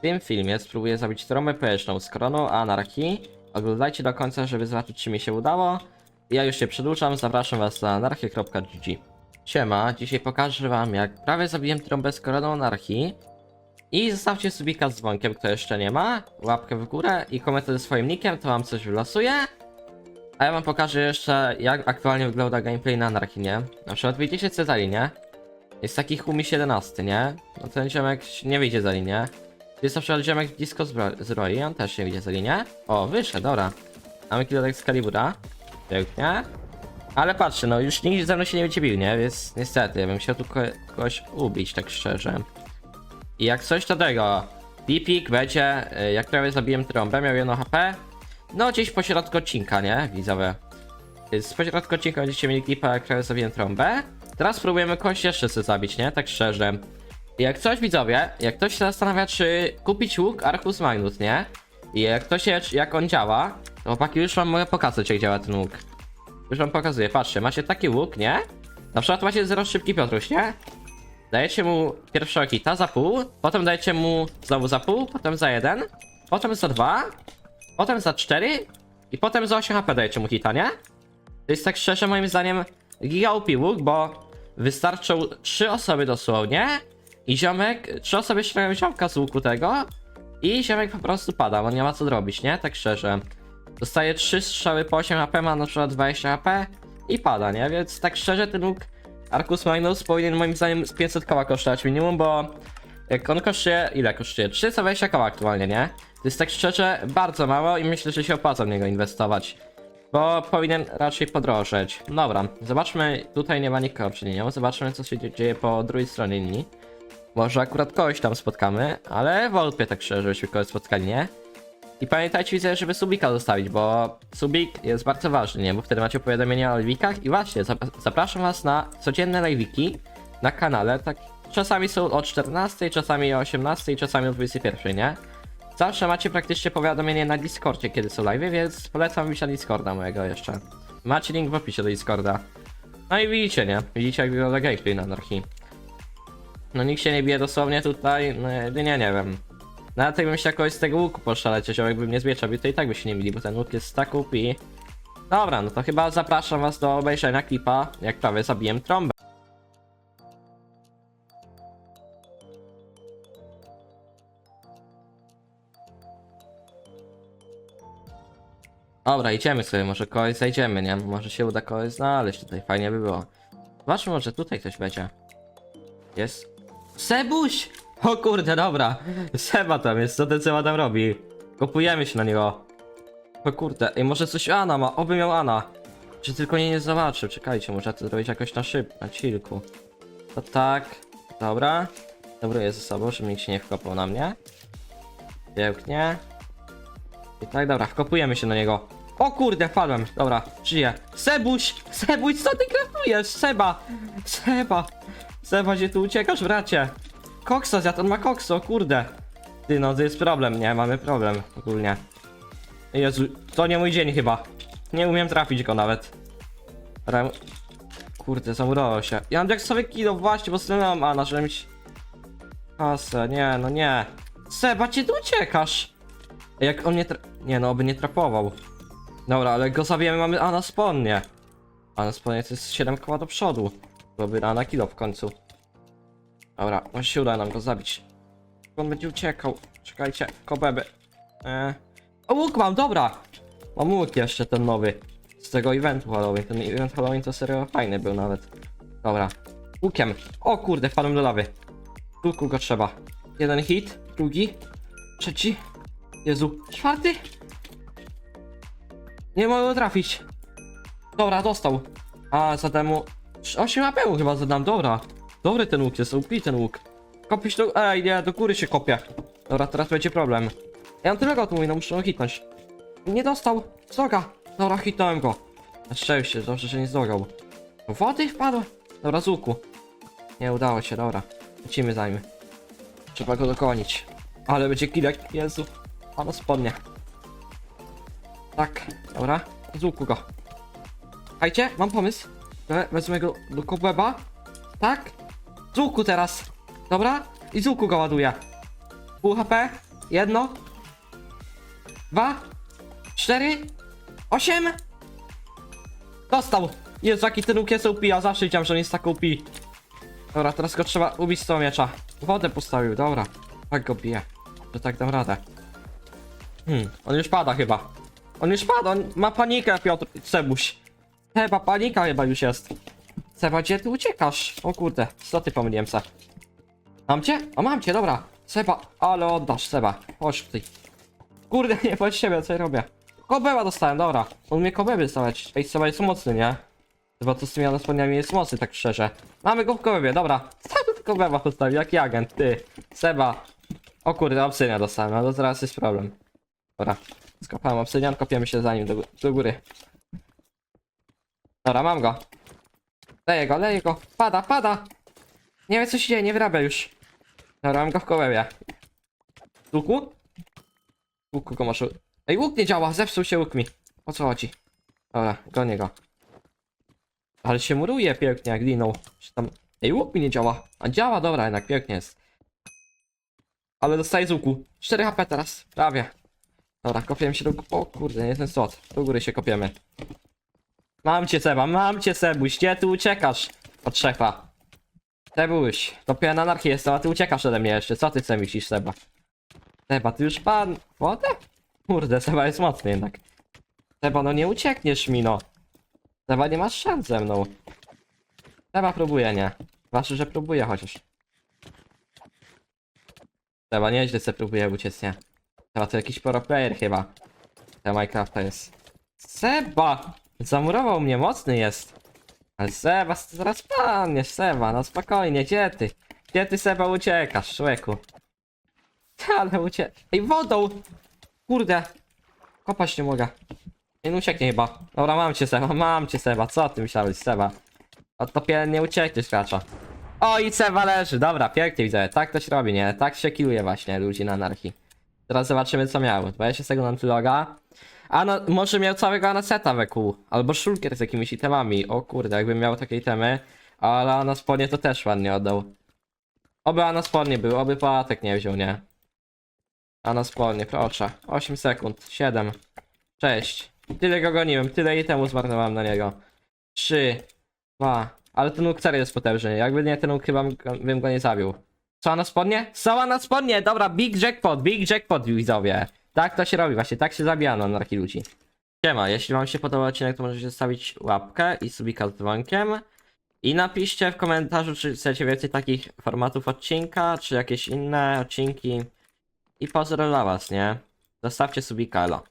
W tym filmie spróbuję zrobić trąbę pojeżdżą z koroną anarchii. Oglądajcie do końca, żeby zobaczyć, czy mi się udało. Ja już się przedłużam, zapraszam was na anarchię.gg. Siema, dzisiaj pokażę wam, jak prawie zabiłem trąbę z koroną anarchii. I zostawcie subika z dzwonkiem, kto jeszcze nie ma, łapkę w górę i komentarz ze swoim nickiem, to wam coś wylosuje. A ja wam pokażę jeszcze, jak aktualnie wygląda gameplay na anarchii, nie? Na przykład widzicie co za linię? Jest taki humis 11, nie? No ten ziomek nie wyjdzie za linię. Jest na przykład ziomek zbro- zbroi, on też nie wyjdzie za linię. O, wyszedł, dobra. Mamy kilodek z kalibura. Pięknie. Ale patrzcie, no już nikt ze mną się nie będzie bił, nie? Więc niestety, ja bym chciał tu ko kogoś ubić, tak szczerze. I jak coś to tego, Pipik będzie, y, jak prawie zabiłem trąbę, miał 1 HP. No gdzieś po środku odcinka, nie? Widzowie. Z pośrodku odcinka będziecie mieli klipa, jak prawie zabiłem trąbę. Teraz spróbujemy kogoś jeszcze sobie zabić, nie? Tak szczerze. Jak coś widzowie, jak ktoś się zastanawia, czy kupić łuk Arcus Magnus, nie? I jak ktoś się, jak on działa, to chłopaki już wam mogę pokazać, jak działa ten łuk. Już wam pokazuję, patrzcie, macie taki łuk, nie? Na przykład macie 0 szybki Piotruś, nie? Dajecie mu pierwszego hita za pół, potem dajecie mu znowu za pół, potem za jeden, potem za dwa, potem za cztery i potem za 8 HP dajecie mu hita, nie? To jest tak szczerze moim zdaniem giga łuk, bo wystarczą trzy osoby dosłownie i ziomek, trzy osoby strzelają ziomka z łuku tego i ziomek po prostu pada, bo nie ma co zrobić, nie? Tak szczerze. Dostaje trzy strzały po 8 HP, ma na przykład 20 HP i pada, nie? Więc tak szczerze ten łuk Arcus Magnus powinien moim zdaniem z 500 koła kosztować minimum, bo jak on kosztuje, ile kosztuje? 320 koła aktualnie, nie? To jest tak szczerze bardzo mało i myślę, że się opłaca w niego inwestować. Bo powinien raczej podrożeć. Dobra, zobaczmy, tutaj nie ma nikogo linią, zobaczmy co się dzie- dzieje po drugiej stronie linii. Może akurat kogoś tam spotkamy, ale wątpię tak szczerze, żebyśmy kogoś spotkali, nie? I pamiętajcie widzę, żeby subika zostawić, bo subik jest bardzo ważny, nie? Bo wtedy macie powiadomienia o live'ikach i właśnie, zap- zapraszam was na codzienne live'iki na kanale, tak czasami są o 14, czasami o 18, czasami o 21, nie? Zawsze macie praktycznie powiadomienie na Discordzie, kiedy są live, więc polecam wyjść na Discorda mojego jeszcze. Macie link w opisie do Discorda. No i widzicie, nie? Widzicie jak wygląda gameplay na anarchii. No nikt się nie bije dosłownie tutaj, no jedynie nie wiem. Nawet jakbym się jakoś z tego łuku poszaleć, czy jakby mnie zbieczał, to i tak by się nie bili, bo ten łuk jest tak UP. Dobra, no to chyba zapraszam was do obejrzenia klipa, jak prawie zabiłem trąbę. Dobra, idziemy sobie, może kogoś znajdziemy, nie? Może się uda kogoś znaleźć tutaj, fajnie by było. Zobaczmy, może tutaj ktoś będzie. Jest. Sebuś! O kurde, dobra. Seba tam jest, co ten Seba tam robi? Kopujemy się na niego. O kurde, ej, może coś Ana ma, oby miał Ana. Czy tylko nie, nie zobaczył, czekajcie, może to zrobić jakoś na szyb, na chillku. To tak, dobra. Dobra jest ze sobą, żeby nikt się nie wkopał na mnie. Pięknie. I tak, dobra, wkopujemy się na niego. O kurde, wpadłem, dobra, żyję. Sebuś, Sebuś, co ty kraftujesz? Seba, Seba, Seba, gdzie tu uciekasz, bracie? Koksa zjadł, on ma koksa, o kurde. Ty no, to jest problem, nie? Mamy problem ogólnie. Jezu, to nie mój dzień chyba. Nie umiem trafić go nawet. Rem... Kurde, zamurował się. Ja mam jak sobie kilo właśnie, bo stanąłem, a na czymś... Kasę, nie, no nie. Seba, gdzie ty uciekasz? Jak on nie tra... Nie no, oby nie trapował. Dobra, ale go zabijemy, mamy A na spodnie. A na to jest 7 koła do przodu. Byłoby A na kilo w końcu. Dobra, może się uda nam go zabić. On będzie uciekał. Czekajcie, kobeby. Eee. O, łuk mam, dobra! Mam łuk jeszcze, ten nowy. Z tego eventu Halloween. Ten event Halloween to serio fajny był nawet. Dobra. Łukiem. O kurde, wpadłem do lawy. Łuku go trzeba. Jeden hit, drugi, trzeci. Jezu, czwarty? Nie mogę trafić. Dobra, dostał. A, zadam mu... 8 AP chyba zadam, dobra. Dobry ten łuk jest, upi ten łuk. Kopisz do... Ej, nie, do góry się kopie. Dobra, teraz będzie problem. Ja mam tyle gotowy, no muszę go hitnąć. Nie dostał. Zdoga. Dobra, hitnąłem go. Na szczęście, dobrze, że nie zdogał. Do wody wpadł. Dobra, z łuku. Nie udało się, dobra. Lecimy za nim. Trzeba go dokonić. Ale będzie kilek, Jezu. A no spodnie. Tak, dobra. Z łuku go. Słuchajcie, mam pomysł. We- Wezmę go do kobłęba. Tak? Z teraz. Dobra? I z łuku go ładuję. Pół HP. jedno, dwa, cztery, osiem. Dostał! Jezu, jaki ten łuk jest ja zawsze wiedziałem, że on jest tak OP. Dobra, teraz go trzeba ubić z tego miecza. Wodę postawił, dobra. Tak go bije, że tak dam radę. Hmm, on już pada chyba. On już pada, on ma panikę, Piotr, Sebuś. Chyba panika chyba już jest. Seba, gdzie ty uciekasz? O kurde, co ty pomyliłem se? Mam cię? O, mam cię, dobra. Seba, ale oddasz, Seba. Chodź tutaj. Kurde, nie pod siebie, co ja robię? Kobeła dostałem, dobra. On mnie kobeły stawać. Ej, Seba jest mocny, nie? Chyba to z tymi spodniami jest mocny, tak szczerze. Mamy go w kobebie, dobra. Cały kobewa postawił, jaki agent, ty. Seba. O kurde, obsynia dostałem, no to teraz jest problem. Dobra. Skopałem obsydian, kopiemy się za nim do, do góry. Dobra, mam go. Leję go, leję go. Pada, pada. Nie wiem co się dzieje, nie wyrabia już. Dobra, mam go w kołebie. Łuku? Łuku go może... Ej, łuk nie działa, zepsuł się łuk mi. O co chodzi? Dobra, gonię go. Ale się muruje pięknie, jak gliną. Czy tam... Ej, łuk mi nie działa. A działa, dobra, jednak pięknie jest. Ale dostaję z łuku. 4 HP teraz, prawie. Dobra, kopiemy się do... O kurde, nie ten slot. Do góry się kopiemy. Mam cię, Seba, mam cię, Sebuś. Gdzie ty uciekasz od szefa? Sebuś, to pian anarchii jestem, a ty uciekasz ode mnie jeszcze. Co ty sobie myślisz, Seba? Seba, ty już pan... Wodę? Kurde, Seba jest mocny jednak. Seba, no nie uciekniesz mi, no. Seba, nie masz szans ze mną. Seba próbuje, nie. Wasze, że próbuje chociaż. Seba, nieźle se próbuje uciec, nie. Seba, to jakiś pro player chyba. Te Minecrafta jest. Seba! Zamurował mnie, mocny jest. Ale Seba, zaraz padniesz, Seba, no spokojnie, gdzie ty? Gdzie ty, Seba, uciekasz, człowieku? Ale ucie... Ej, wodą! Kurde! Kopać nie mogę. Nie no ucieknie chyba. Dobra, mam cię, Seba, mam cię, Seba, co ty myślałeś, Seba? Od topie nie uciekniesz, gracza. O, i Seba leży, dobra, pięknie widzę, tak to się robi, nie? Tak się killuje właśnie ludzi na anarchii. Teraz zobaczymy, co miał. 20 sekund antyloga. A no, może miał całego anaseta we kół. Albo szulkier z jakimiś itemami. O kurde, jakbym miał takie itemy. Ale na spodnie to też ładnie oddał. Oby na spodnie był, oby Patek nie wziął, nie? A spodnie, proszę. 8 sekund, 7, 6. Tyle go goniłem, tyle itemu zmarnowałem na niego. 3, 2. Ale ten łuk jest potężny. Jakby nie ten łuk, chyba bym go nie zabił. Cała na spodnie? Cała na spodnie! Dobra, big jackpot, big jackpot, widzowie. Tak to się robi, właśnie tak się zabija na anarchii ludzi. Siema, jeśli wam się podobał odcinek, to możecie zostawić łapkę i subika z dzwonkiem. I napiszcie w komentarzu, czy chcecie więcej takich formatów odcinka, czy jakieś inne odcinki. I pozdro dla was, nie? Zostawcie subika, elo.